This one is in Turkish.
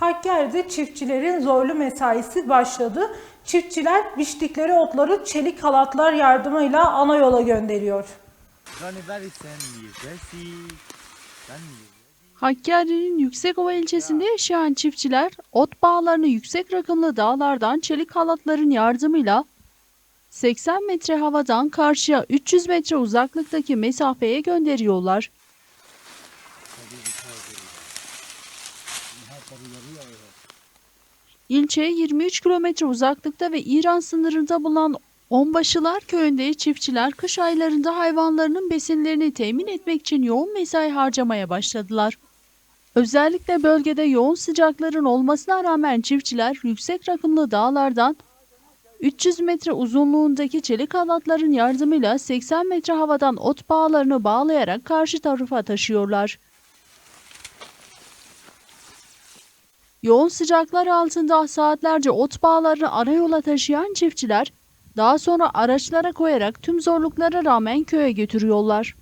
Hakkari'de çiftçilerin zorlu mesaisi başladı. Çiftçiler biçtikleri otları çelik halatlar yardımıyla ana yola gönderiyor. Hakkari'nin Yüksekova ilçesinde yaşayan çiftçiler ot bağlarını yüksek rakımlı dağlardan çelik halatların yardımıyla 80 metre havadan karşıya 300 metre uzaklıktaki mesafeye gönderiyorlar. İlçeye 23 kilometre uzaklıkta ve İran sınırında bulunan Onbaşılar köyünde çiftçiler kış aylarında hayvanlarının besinlerini temin etmek için yoğun mesai harcamaya başladılar. Özellikle bölgede yoğun sıcakların olmasına rağmen çiftçiler yüksek rakımlı dağlardan 300 metre uzunluğundaki çelik halatların yardımıyla 80 metre havadan ot bağlarını bağlayarak karşı tarafa taşıyorlar. Yoğun sıcaklar altında saatlerce ot bağlarını arayola taşıyan çiftçiler daha sonra araçlara koyarak tüm zorluklara rağmen köye götürüyorlar.